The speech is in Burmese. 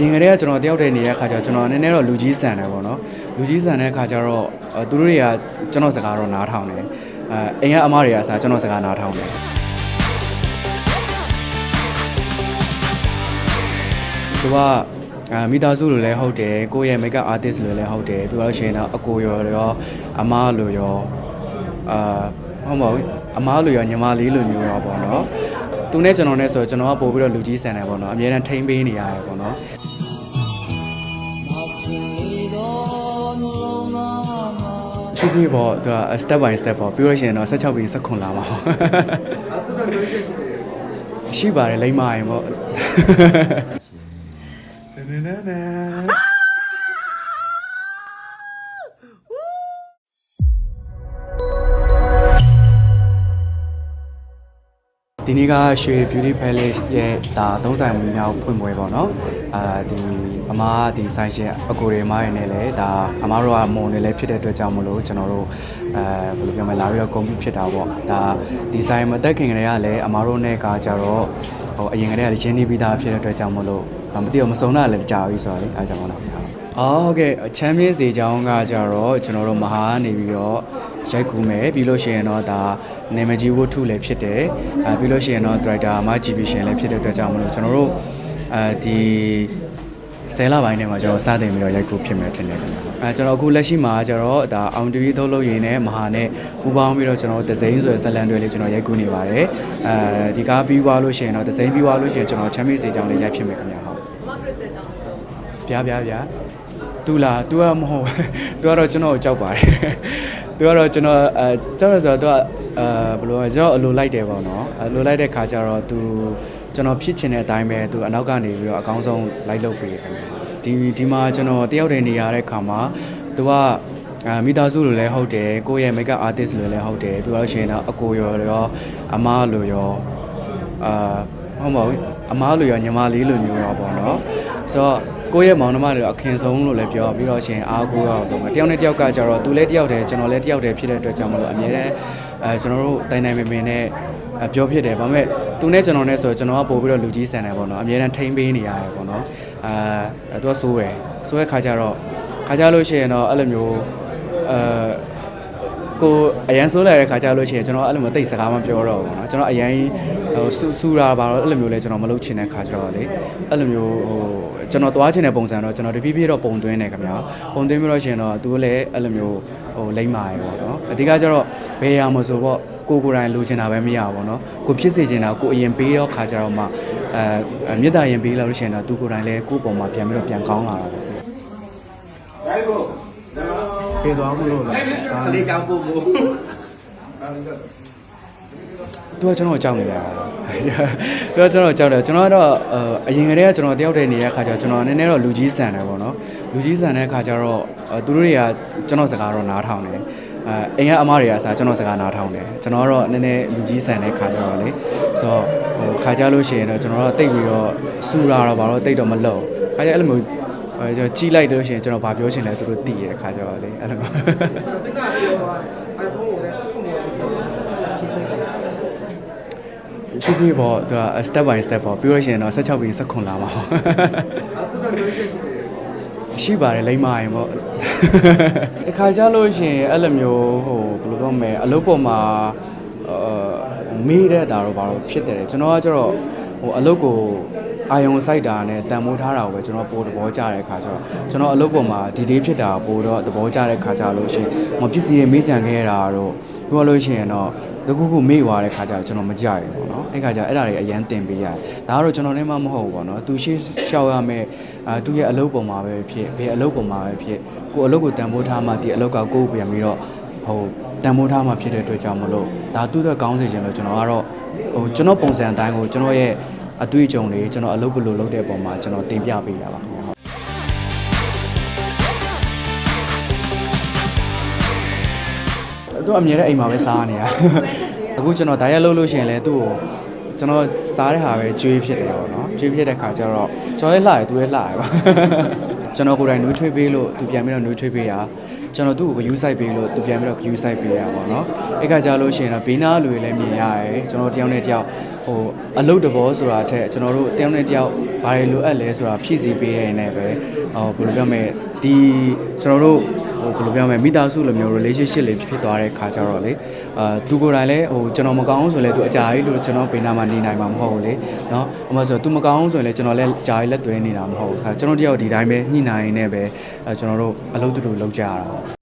ရင်ကတည်းကကျွန်တော်တယောက်တည်းနေတဲ့ခါကျတော့ကျွန်တော်နည်းနည်းတော့လူကြီးဆန်တယ်ပေါ့နော်လူကြီးဆန်တဲ့ခါကျတော့အဲသူတို့တွေကကျွန်တော်စကားတော့နားထောင်တယ်အဲအိမ်ကအမတွေကစားကျွန်တော်စကားနားထောင်တယ်သူကအာမိသားစုလိုလည်းဟုတ်တယ်ကိုယ့်ရဲ့ makeup artist လိုလည်းဟုတ်တယ်ပြီးတော့ရှင်တော့အကိုရောရောအမလိုရောအာဟုတ်ပါဘူးအမားလိုရောညီမလေးလိုမျိုးရောပေါ့နော်သူနဲ့ကျွန်တော်နဲ့ဆိုတော့ကျွန်တော်ကပို့ပြီးတော့လူကြီးဆန်တယ်ပေါ့နော်အများအားထိမ့်ပေးနေရတယ်ပေါ့နော် ဖြည်းဖြည်းပေါ့သူက step by step ပေါ့ပြီးလို့ရှိရင်တော့16ပြီး16လာမှာပေါ့ရှိပါတယ်လိမ့်မရင်ပေါ့နနနန ဒီနေ့ကရွှေ beauty palace ရဲ့ဒါသုံးဆိုင်မြောက်ဖွင့်ပွဲပေါ့နော်အာဒီအမားဒီဆိုင်ရှင်အကိုတွေမားရနေလေဒါအမားတို့ကမုံနေလဲဖြစ်တဲ့အတွက်ကြောင့်မလို့ကျွန်တော်တို့အဲဘယ်လိုပြောမလဲလာပြီးတော့ကုန်ပြီဖြစ်တာပေါ့ဒါဒီဆိုင်မတက်ခင်ကလေးကလည်းအမားတို့နဲ့ကကြတော့ဟိုအရင်ကတည်းကလည်းရင်းနှီးပြီးသားဖြစ်တဲ့အတွက်ကြောင့်မလို့မသိတော့မစုံတာလည်းကြာပြီဆိုတော့လေအားကြောင့်ပါတော့ အော်ဟုတ်ကဲ့ချမ်းမင်းစီချောင်းကကြတော့ကျွန်တော်တို့မဟာနေပြီးတော့ရိုက်ကူမယ်ပြီးလို့ရှိရင်တော့ဒါနေမကြီးဝတ္ထုလည်းဖြစ်တယ်အဲပြီးလို့ရှိရင်တော့ director အမ GB ရှင်လည်းဖြစ်တဲ့အတွက်ကြောင့်မလို့ကျွန်တော်တို့အဲဒီဆယ်လပိုင်းထဲမှာကျွန်တော်စတင်ပြီးတော့ရိုက်ကူဖြစ်မယ်ထင်တယ်ခင်ဗျအဲကျွန်တော်အခုလက်ရှိမှာကျတော့ဒါအောင်တူရီထုတ်လို့ရင်းနဲ့မဟာနဲ့ပူပေါင်းပြီးတော့ကျွန်တော်ဒဇိန်ဆိုတဲ့ဇလန်တွေလေးကျွန်တော်ရိုက်ကူနေပါတယ်အဲဒီကားပြီးသွားလို့ရှိရင်တော့ဒဇိန်ပြီးသွားလို့ရှိရင်ကျွန်တော်ချမ်းမင်းစီချောင်းလေးရိုက်ဖြစ်မယ်ခင်ဗျဟုတ်ဗျာဗျာဗျာ သူလား तू ကမဟုတ် तू ကတော့ကျွန်တော်ကိုကြောက်ပါတယ် तू ကတော့ကျွန်တော်အဲကြောက်ရဆိုတော့ तू ကအဲဘယ်လိုလဲကျွန်တော်အလိုလိုက်တယ်ပေါ့နော်အလိုလိုက်တဲ့ခါကျတော့ तू ကျွန်တော်ဖြစ်ချင်တဲ့အတိုင်းပဲ तू အနောက်ကနေပြီးတော့အကောင်းဆုံးလိုက်လုပ်ပေးတယ်ဒီဒီမှာကျွန်တော်တယောက်တည်းနေရတဲ့ခါမှာ तू ကအာမိသားစုလိုလည်းဟုတ်တယ်ကိုယ့်ရဲ့ makeup artist လိုလည်းဟုတ်တယ်ပြီးတော့ရှင်တော့အကိုရောရောအမားလိုရောအာဟုတ်ပါဘူးအမားလိုရောညီမလေးလိုမျိုးရောပေါ့နော်ဆိုတော့ ကိုယ့်ရဲ့မောင်နှမတွေအခင်ဆုံးလို့လည်းပြောပြီးတော့ရှင်အားကိုးရအောင်ဆုံးတယောက်နဲ့တယောက်ကကြတော့သူလည်းတယောက်တည်းကျွန်တော်လည်းတယောက်တည်းဖြစ်တဲ့အတွက်ကြောင့်မလို့အမြဲတမ်းအဲကျွန်တော်တို့တိုင်တိုင်ပင်ပင်နဲ့အပြောဖြစ်တယ်ဒါပေမဲ့သူနဲ့ကျွန်တော်နဲ့ဆိုကျွန်တော်ကပို့ပြီးတော့လူကြီးဆန်တယ်ပေါ့နော်အမြဲတမ်းထိမ့်ပေးနေရတယ်ပေါ့နော်အာသူကစိုးတယ်စိုးတဲ့ခါကျတော့ခါကြလို့ရှိရင်တော့အဲ့လိုမျိုးအဲ ကိုအရန်ဆိုးလာတဲ့ခါကျလို့ရှိရင်ကျွန်တော်အဲ့လိုမျိုးတိတ်စကားမပြောတော့ဘူးเนาะကျွန်တော်အရန်ဟိုဆူဆူတာပါတော့အဲ့လိုမျိုးလဲကျွန်တော်မလုပ်ချင်တဲ့ခါကျတော့လေအဲ့လိုမျိုးဟိုကျွန်တော်သွားချင်တဲ့ပုံစံတော့ကျွန်တော်တဖြည်းဖြည်းတော့ပုံသွင်းတယ်ခင်ဗျာပုံသွင်းပြီးတော့ရှင်တော့သူလည်းအဲ့လိုမျိုးဟိုလိမ့်မာရယ်ပေါ့เนาะအဓိကကျတော့ဘယ်ရမဆိုပေါ့ကိုကိုယ်တိုင်လိုချင်တာပဲမရဘူးပေါ့เนาะကိုဖြစ်စေချင်တာကိုအရင်ပေးတော့ခါကျတော့မှအဲမြေတားရင်ပေးလာလို့ရှိရင်တော့သူကိုယ်တိုင်လည်းကိုယ့်ပုံမှာပြန်ပြီးတော့ပြန်ကောင်းလာတာပေါ့ ပြေသွားမလို့လားကလေးကြောင့်ပို့မို့သူကကျွန်တော်ကြောက်နေရတာသူကကျွန်တော်ကြောက်တယ်ကျွန်တော်ကတော့အရင်ကတည်းကကျွန်တော်တယောက်တည်းနေတဲ့ခါကျတော့ကျွန်တော်နည်းနည်းတော့လူကြီးဆန်တယ်ပေါ့နော်လူကြီးဆန်တဲ့ခါကျတော့သူတို့တွေကကျွန်တော်စကားတော့နားထောင်တယ်အဲအိမ်ကအမတွေကစားကျွန်တော်စကားနားထောင်တယ်ကျွန်တော်ကတော့နည်းနည်းလူကြီးဆန်တဲ့ခါကျတော့လေဆိုတော့ဟိုခါကြလို့ရှိရင်တော့ကျွန်တော်တော့တိတ်ပြီးတော့စူတာတော့ဘာလို့တိတ်တော့မလုပ်ခါကြအဲ့လိုမျိုး အဲကျွန်တော်ကြီးလိုက်လို့ရှိရင်ကျွန်တော်ဗာပြောချင်လဲသူတို့သိရခါကြတော့လေအဲ့လိုမျိုးတက်ကပြောသွား iPhone ကိုလည်းစက်ဖို့နေတယ်ကျွန်တော်ဆက်ချင်တာဖြစ်နေတယ်ဖြည်းဖြည်းပေါ့သူက step by step ပေါ့ပြီးလို့ရှိရင်တော့16ပြီး16လာမှာပေါ့အဲ့သူကပြောချက်ရှိတယ်ရှိပါတယ်လိမ့်မရင်ပေါ့အခါကြလို့ရှိရင်အဲ့လိုမျိုးဟိုဘယ်လိုပြောမလဲအလုပ်ပေါ်မှာအာမေးတဲ့တာတော့ဘာလို့ဖြစ်တယ်လဲကျွန်တော်ကကျတော့ဟိုအလုပ်ကို အာယုံစိုက်တာနဲ့တန်မိုးထားတာကိုပဲကျွန်တော်ပိုသဘောကျတဲ့အခါကျတော့ကျွန်တော်အလုပ်ပေါ်မှာဒီဒေးဖြစ်တာပိုတော့သဘောကျတဲ့အခါကျလို့ရှိရင်မပစ္စည်းတွေမေးကြံခဲ့တာတော့ပြောလို့ရှိရင်တော့တခုခုမေ့သွားတဲ့ခါကျတော့ကျွန်တော်မကြိုက်ဘူးပေါ့နော်အဲ့ခါကျအဲ့ဒါတွေအရန်တင်ပေးရတယ်ဒါကတော့ကျွန်တော်နဲ့မှမဟုတ်ဘူးပေါ့နော်သူရှိရှောက်ရမယ်အာသူရဲ့အလုပ်ပေါ်မှာပဲဖြစ်ဘယ်အလုပ်ပေါ်မှာပဲဖြစ်ကိုအလုပ်ကိုတန်ဖိုးထားမှဒီအလုပ်ကကိုယ်ပြန်ပြီးတော့ဟိုတန်ဖိုးထားမှဖြစ်တဲ့အတွက်ကြောင့်မလို့ဒါသူ့အတွက်ကောင်းစေချင်လို့ကျွန်တော်ကတော့ဟိုကျွန်တော်ပုံစံအတိုင်းကိုကျွန်တော်ရဲ့ အတွေ့အကြုံတွေကျွန်တော်အလုပ်ဘယ်လိုလုပ်တဲ့ပုံမှာကျွန်တော်တင်ပြပေးတာပါဟုတ်သူအမြဲတမ်းအိမ်မှာပဲစားနေရအခုကျွန်တော်ဒါရက်လုပ်လို့ရှိရင်လည်းသူ့ကိုကျွန်တော်စားတဲ့ဟာပဲကျွေးဖြစ်တယ်ပေါ့နော်ကျွေးဖြစ်တဲ့ခါကျတော့ကျွန်တော်လည်းလှတယ်သူလည်းလှတယ်ပါကျွန်တော်ကိုယ်တိုင်နှွေးထွေးပေးလို့သူပြန်ပြီးတော့နှွေးထွေးပေးတာကျွန်တော်သူ့ကို view site ပေးလို့သူပြန်ပြီးတော့ view site ပေးရပါတော့အဲ့ခါကျလို့ရှိရင်တော့ဘေးနားလူတွေလည်းမြင်ရတယ်ကျွန်တော်တယောက်နဲ့တယောက်ဟိုအလုပ်တဘောဆိုတာထက်ကျွန်တော်တို့တယောက်နဲ့တယောက်ဘာတွေလိုအပ်လဲဆိုတာဖြည့်ဆည်းပေးရတဲ့အနေနဲ့ပဲဟိုဘယ်လိုပြောမလဲဒီကျွန်တော်တို့ ဟိုဘယ်လိုပြောမလဲမိသားစုလိုမျိုး relationship လေးဖြစ်သွားတဲ့ခါကျတော့လေအာသူကိုယ်တိုင်လည်းဟိုကျွန်တော်မကောင်းဆိုလဲသူအကြာကြီးလို့ကျွန်တော်ဘေးနားမှာနေနိုင်မှာမဟုတ်ဘူးလေเนาะအမှဆိုသူမကောင်းဆိုရင်လည်းကျွန်တော်လည်းကြာကြီးလက်သွဲနေတာမဟုတ်ဘူးခါကျွန်တော်တယောက်ဒီတိုင်းပဲညှိနှိုင်းနေပဲအဲကျွန်တော်တို့အလုပ်တူတူလုပ်ကြရတာပေါ့